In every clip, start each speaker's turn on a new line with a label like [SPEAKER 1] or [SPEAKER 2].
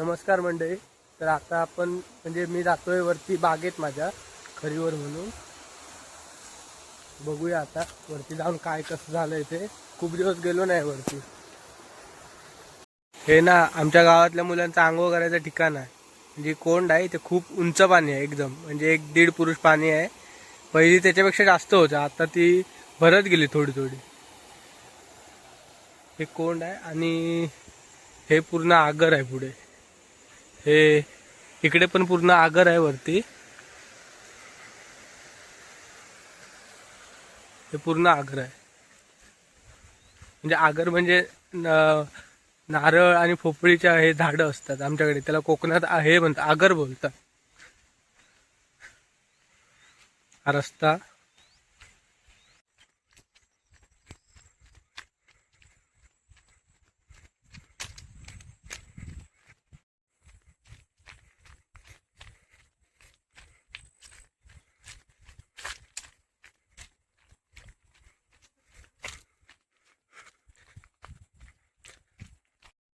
[SPEAKER 1] नमस्कार मंडळी. तर आता आपण म्हणजे मी जातोय वरती बागेत माझ्या खरीवर म्हणून. बघूया आता वरती जाऊन काय कसं झालंय ते. खूप दिवस गेलो नाही वरती. हे ना आमच्या गावातल्या मुलांचं आंघोळ करायचं ठिकाण आहे. म्हणजे कोंड आहे ते खूप उंच पाणी आहे एकदम. म्हणजे एक दीड पुरुष पाणी आहे. पहिली त्याच्यापेक्षा जास्त होतं. आता ती भरत गेली थोडी थोडी. हे कोंड आहे आणि हे पूर्ण आगर आहे पुढे. हे इकडे पण पूर्ण आगर आहे वरती. हे पूर्ण आगर आहे. म्हणजे आगर म्हणजे नारळ आणि पोपळीच्या हे झाडं असतात आमच्याकडे. त्याला कोकणात हे म्हणतात आगर बोलतात. हा रस्ता.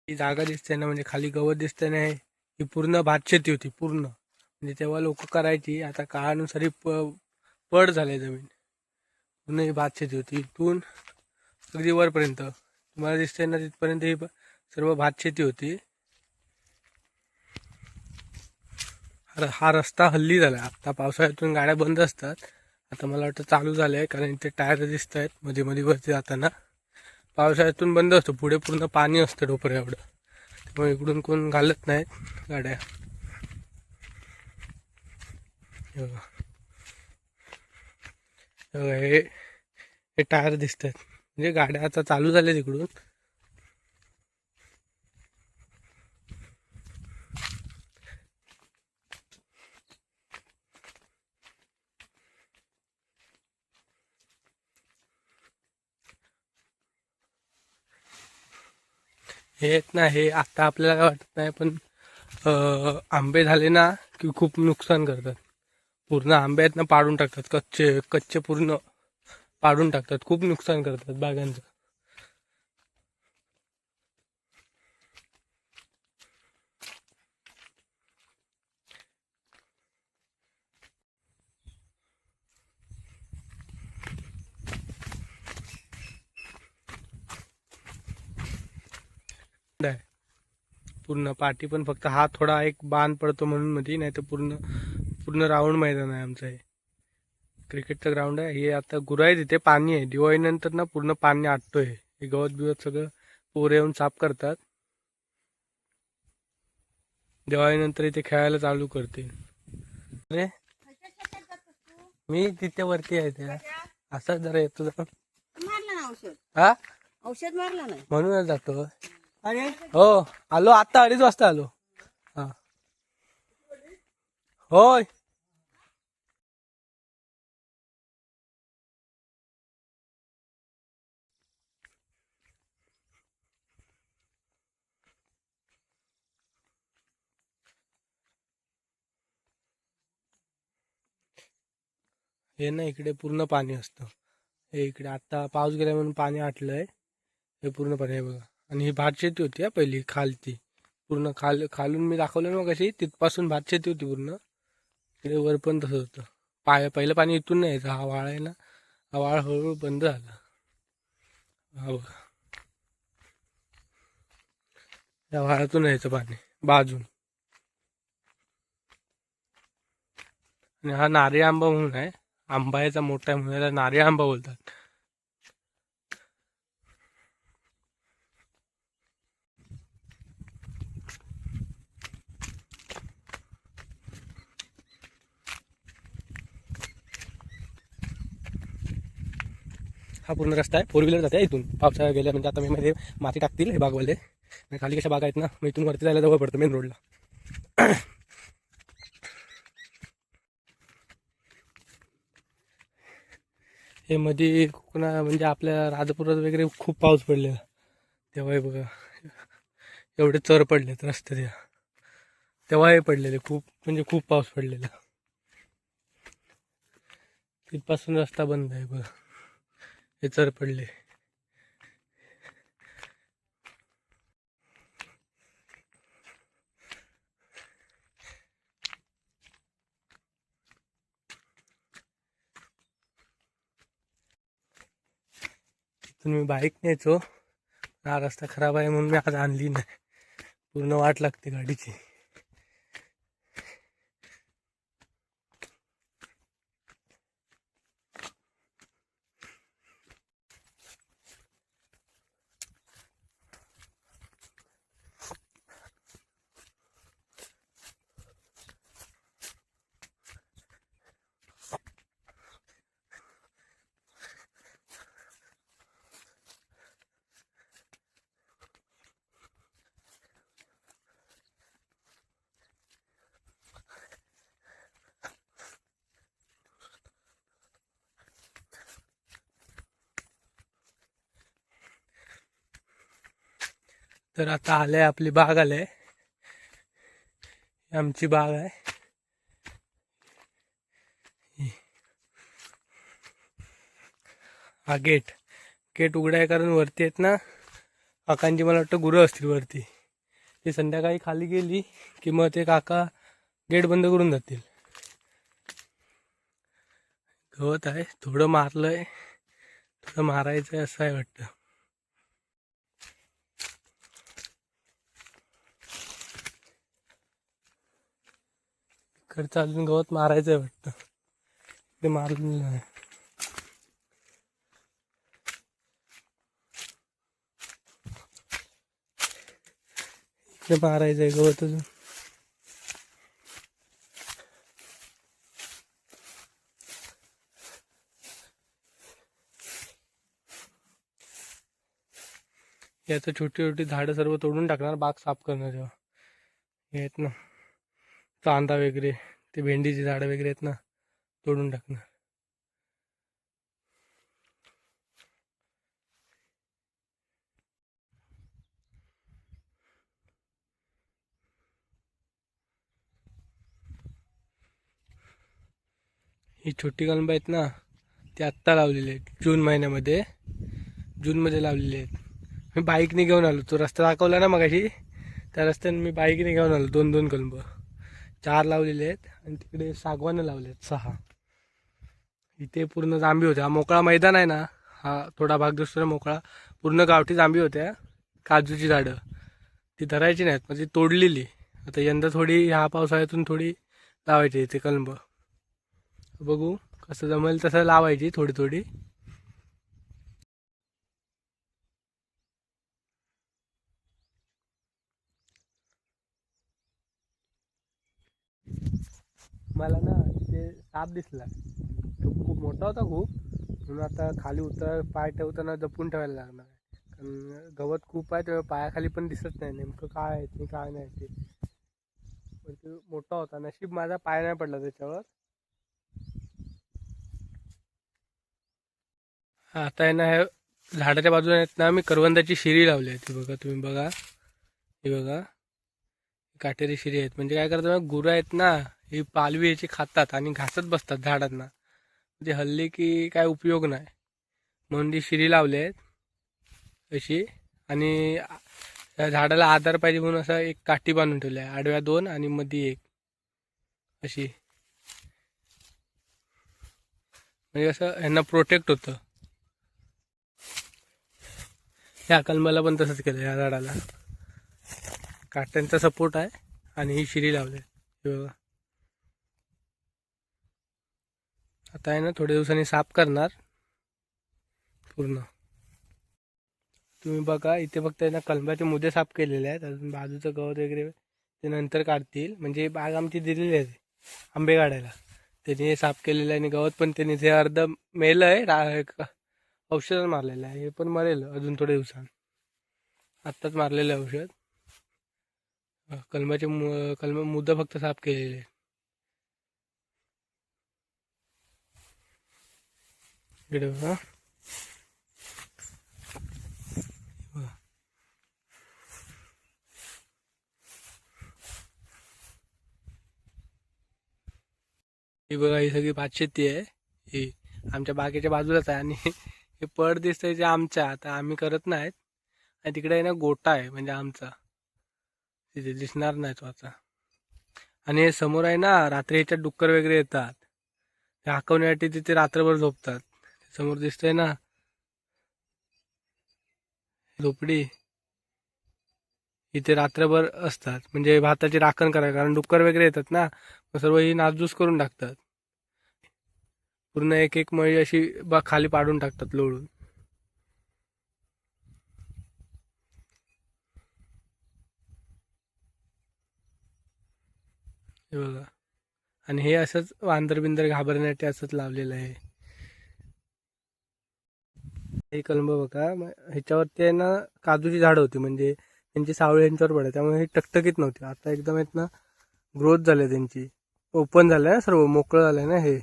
[SPEAKER 1] ही जागा दिसते ना म्हणजे खाली गवत दिसते ना ही पूर्ण भातशेती होती पूर्ण. म्हणजे तेव्हा लोक करायची आता काळानुसार ही प पड झाली जमीन. पूर्ण ही भातशेती होती. इथून अगदी वरपर्यंत. तुम्हाला दिसते ना तिथपर्यंत ही सर्व सर्व भातशेती होती. हा- रस्ता हल्ली झाला आता पावसाळ्यातून गाड्या बंद असतात. आता मला वाटतं चालू झालं आहे कारण इथे टायर दिसत आहेत मध्ये मध्ये वरती जाताना. पावसाळ्यातून बंद असतो. पुढे पूर्ण पाणी असतं डोपर एवढं. त्यामुळे इकडून कोण घालत नाहीत गाड्या. हे हे हे टायर दिसतात. म्हणजे गाड्या आता चालू झाल्या तिकडून हे आहेत ना हे आता आपल्याला काय वाटत नाही पण आंबे झाले ना की खूप नुकसान करतात. पूर्ण आंबे आहेत ना पाडून टाकतात कच्चे कच्चे पूर्ण पाडून टाकतात खूप नुकसान करतात बागांचं आहे पूर्ण पाठी पण फक्त हा थोडा एक बाण पडतो म्हणून मध्ये नाही तर पूर्ण पूर्ण राऊंड मैदान आहे आमचं हे. क्रिकेटचं ग्राउंड आहे. हे आता गुराई तिथे पाणी आहे. दिवाळीनंतर ना पूर्ण पाणी आटतोय. हे गवत बिवत सगळं पोरं येऊन साफ करतात. दिवाळीनंतर इथे खेळायला चालू करतील. अरे मी तिथे वरती आहे त्या. असाच जरा येतो जरा.
[SPEAKER 2] मारला ना औषध?
[SPEAKER 1] हा?
[SPEAKER 2] औषध मारला नाही.
[SPEAKER 1] म्हणूनच जातो. अरे हो आलो आता अडीच वाजता आलो. हा. होय. हे ना इकडे पूर्ण पाणी असतं. हे इकडे आता पाऊस गेला म्हणून पाणी आटलंय. हे पूर्ण पाणी आहे बघा. आणि ही भात शेती होती हा पहिली खालती पूर्ण खाल खालून मी दाखवलं ना कशी तिथपासून भात शेती होती पूर्ण. इकडे वर पण तसं होतं. पाय पहिलं पाणी इथून नाही यायचं हा वाळ आहे ना हा वाळ हळूहळू बंद झाला. हा बघा. या वाळातून यायचं पाणी बाजून. आणि हा नारी आंबा म्हणून आहे. आंबा याचा मोठा आहे म्हणून याला नारी आंबा बोलतात. हा पूर्ण रस्ता आहे. फोर व्हीलर जाते इथून. पावसाळा गेल्या म्हणजे आता मी मध्ये माती टाकतील हे बागवाले. आणि खाली कशा बाग आहेत ना मग इथून वरती जायला जवळ पडतं मेन रोडला हे मध्ये कोकणा म्हणजे आपल्या राजपुरात वगैरे खूप पाऊस पडलेला. तेव्हा हे बघा. एवढे चर पडलेत रस्ते त्या तेव्हा हे पडलेले खूप म्हणजे खूप पाऊस पडलेला. तिथपासून रस्ता बंद आहे बघा. हे पडले. पडले मी बाईक न्यायचो. हा रस्ता खराब आहे म्हणून मी आज आणली नाही. पूर्ण वाट लागते गाडीची. तर आता आलंय आपली बाग आलंय आमची बाग आहे. हा गेट. गेट उघडाय आहे कारण वरती आहेत ना. काकांची मला वाटतं गुरं असतील वरती. ती संध्याकाळी खाली गेली की मग ते काका गेट बंद करून जातील. गवत आहे. थोडं मारलंय. थोडं मारायचं आहे असं आहे वाटतं. इकडचं अजून गवत मारायचं आहे वाटतं. ते मारलेलं नाही इकडे मारायचं आहे गवत अजून. याचं छोटी छोटी झाडं सर्व तोडून टाकणार बाग साफ करणार जेव्हा. हे आहेत ना. कांदा वगैरे ते भेंडीची झाडं वगैरे आहेत ना तोडून टाकणार. ही छोटी कलमं आहेत ना ती आत्ता लावलेली आहेत जून महिन्यामध्ये. जूनमध्ये लावलेली आहेत. मी बाईकने घेऊन आलो तो रस्ता दाखवला ना मगाशी त्या रस्त्याने मी बाईकने घेऊन आलो दोन दोन कलंब चार लावलेले आहेत आणि तिकडे सागवानं लावले आहेत सहा. इथे पूर्ण जांभी होत्या. मोकळा मैदान आहे ना हा थोडा भाग दुसरा मोकळा. पूर्ण गावठी जांभी होत्या. काजूची झाडं. ती धरायची नाहीत मग ती तोडलेली. आता यंदा थोडी ह्या पावसाळ्यातून थोडी लावायची इथे कलंब. बघू कसं जमेल तसं लावायची थोडी थोडी. मला ना तिथे साप दिसला. तो खूप मोठा होता खूप. म्हणून आता खाली उतर पाय ठेवताना जपून ठेवायला लागणार कारण गवत खूप आहे तेव्हा पायाखाली पण दिसत नाही. नेमकं काय आहे ते काय नाही ते. पण तो मोठा होता. नशीब माझा पाय नाही पडला त्याच्यावर. आता आहे ना ह्या झाडाच्या बाजूला आहेत ना मी करवंदाची शिरी लावली आहे. ती बघा तुम्ही बघा. हे बघा. काटेरी शिरी आहेत. म्हणजे काय करतात ना, गुरं आहेत ना ही पालवी याची खातात आणि घासत बसतात झाडांना. म्हणजे हल्ली की काय उपयोग नाही. म्हणून ती शिरी लावले आहेत. अशी. आणि त्या झाडाला आधार पाहिजे म्हणून असं एक काठी बांधून ठेवली आहे. आडव्या दोन आणि मध्ये एक. अशी. म्हणजे असं यांना प्रोटेक्ट होतं. ह्या कलमाला पण तसंच केलं या झाडाला. काट्यांचा सपोर्ट आहे. आणि ही शिरी लावली आहे. बघा. आता आहे ना थोड्या दिवसांनी साफ करणार. पूर्ण. तुम्ही बघा इथे फक्त आहे ना कलंबाचे मुदे साफ केलेले आहेत. अजून बाजूचं गवत वगैरे ते नंतर काढतील. म्हणजे बाग आमची दिलेली आहे. आंबे काढायला. त्यांनी हे साफ केलेलं आहे आणि गवत पण त्यांनी ते अर्ध मेलं आहे रा औषध मारलेलं आहे. हे पण मरेल अजून थोड्या दिवसांत. आत्ताच मारलेलं आहे औषध. कलमाचे मु कलम मुद्दा फक्त साफ केलेले आहे इकडे बघा ही बघा ही सगळी भात शेती आहे ही आमच्या बागेच्या बाजूलाच आहे आणि हे पड दिसतंय जे आमच्या आता आम्ही करत नाहीत आणि तिकडे आहे ना गोटा आहे म्हणजे आमचा तिथे दिसणार नाही तो आता आणि हे समोर आहे ना रात्री ह्याच्यात डुक्कर वगैरे येतात ते हाकवण्यासाठी तिथे रात्रभर झोपतात समोर दिसतंय ना. झोपडी. इथे रात्रभर असतात. म्हणजे भाताची राखण करायला कारण डुक्कर वगैरे येतात ना मग सर्व ही नासधूस करून टाकतात. पूर्ण एक एक मळी अशी बा खाली पाडून टाकतात लोळून. बघा. आणि हे असंच वांदर बिंदर घाबरण्यासाठी असंच लावलेलं आहे. हे कलम बघा. ह्याच्यावरती आहे ना काजूची झाडं होती. म्हणजे त्यांची सावळी यांच्यावर पडत त्यामुळे हे टकटकीत नव्हती. आता एकदम आहेत ना ग्रोथ झाली त्यांची. ओपन झालं ना सर्व. मोकळं झालंय ना हे.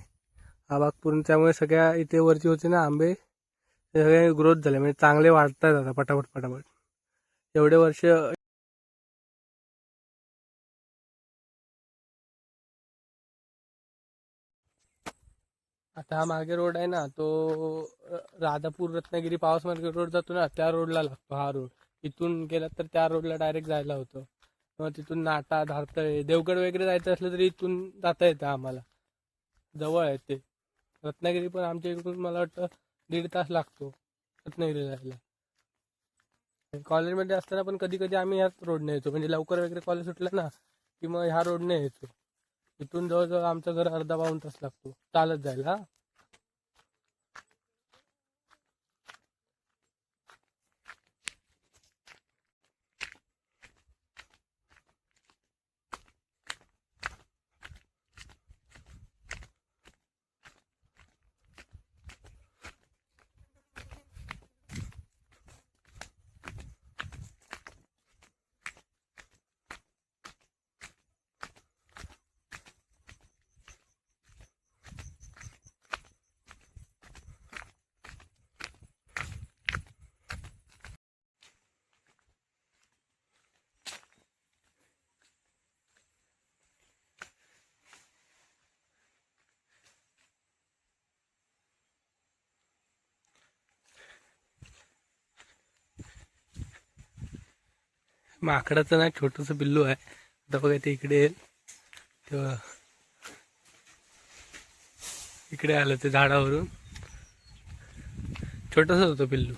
[SPEAKER 1] हा भाग पूर्ण. त्यामुळे सगळ्या इथे वरती होते ना आंबे ते सगळे ग्रोथ झाले. म्हणजे चांगले वाढतात आता पटापट पटापट. एवढे वर्ष आता हा मागे रोड आहे ना तो राधापूर रत्नागिरी पावस मार्केट रोड जातो ना त्या रोडला लागतो हा रोड. इथून गेला तर त्या रोडला डायरेक्ट जायला होतं. मग तिथून नाटा धारतळे देवगड वगैरे जायचं असलं तरी इथून जाता येतं आम्हाला. जवळ आहे ते. रत्नागिरी पण आमच्या इकडून मला वाटतं दीड तास लागतो रत्नागिरी जायला. कॉलेजमध्ये असताना पण कधी कधी आम्ही ह्याच रोडने यायचो म्हणजे लवकर वगैरे कॉलेज सुटलं ना की मग ह्या रोडने यायचो इथून जवळजवळ आमचं घर अर्धा पाऊण तास लागतो चालत जायला हा. माकडाचं ना छोटस पिल्लू आहे. आता बघा ते इकडे येईल. तेव्हा इकडे आलं ते झाडावरून. छोटस होतं पिल्लू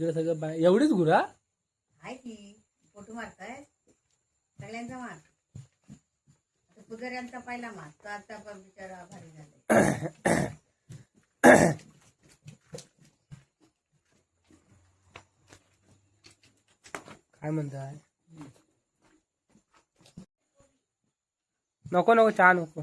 [SPEAKER 1] तिकडे सगळं बाय एवढीच गुरा
[SPEAKER 2] आहे की फोटो मारताय? सगळ्यांचा मार. आता पुजाऱ्यांचा पहिला मार. तो आता पण बिचारा भारी झाले
[SPEAKER 1] काय म्हणताय? नको नको चहा नको.